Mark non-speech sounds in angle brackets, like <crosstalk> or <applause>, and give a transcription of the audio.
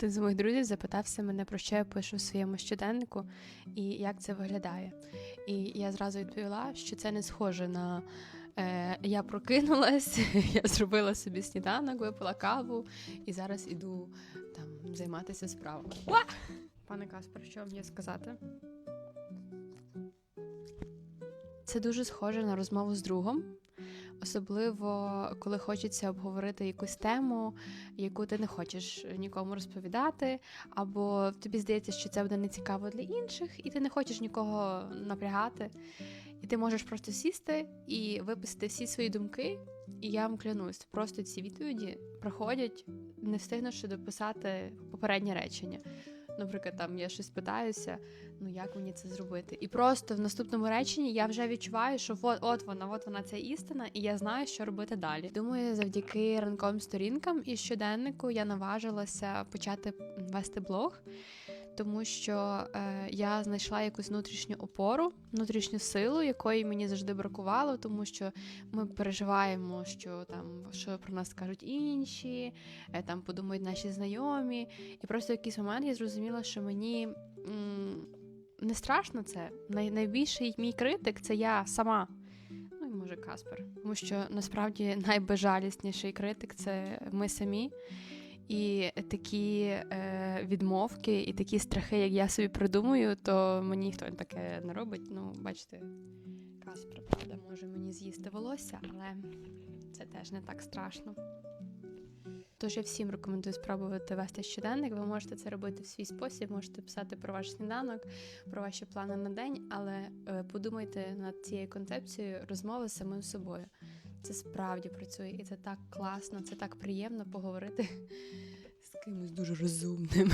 Один з моїх друзів запитався мене, про що я пишу в своєму щоденнику і як це виглядає. І я зразу відповіла, що це не схоже на е, я прокинулась, <laughs> я зробила собі сніданок, випила каву і зараз іду там займатися справами. Уа! Пане Каспер, що вам є сказати? Це дуже схоже на розмову з другом. Особливо, коли хочеться обговорити якусь тему, яку ти не хочеш нікому розповідати, або тобі здається, що це буде нецікаво для інших, і ти не хочеш нікого напрягати. І ти можеш просто сісти і виписати всі свої думки. І я вам клянусь, просто ці відповіді проходять, не встигнувши дописати попереднє речення. Наприклад, там я щось питаюся, ну як мені це зробити? І просто в наступному реченні я вже відчуваю, що от, от вона, от вона ця істина, і я знаю, що робити далі. Думаю, завдяки ранковим сторінкам і щоденнику я наважилася почати вести блог, тому що е, я знайшла якусь внутрішню опору, внутрішню силу, якої мені завжди бракувало, тому що ми переживаємо, що там що про нас скажуть інші, е, там подумають наші знайомі. І просто в якийсь момент я зрозуміла, що мені м, не страшно це. Най, найбільший мій критик це я сама. Ну і може Каспер. Тому що насправді <laughs> найбезжалісніший критик це ми самі. І такі е, відмовки, і такі страхи, як я собі придумую, то мені ніхто таке не робить. Ну, бачите, Каспер, правда, може мені з'їсти волосся, але це теж не так страшно. Тож я всім рекомендую спробувати вести щоденник. Ви можете це робити в свій спосіб, можете писати про ваш сніданок, про ваші плани на день, але е, подумайте над цією концепцією розмови з самим собою. Це справді працює, і це так класно, це так приємно поговорити <laughs> з кимось дуже розумним.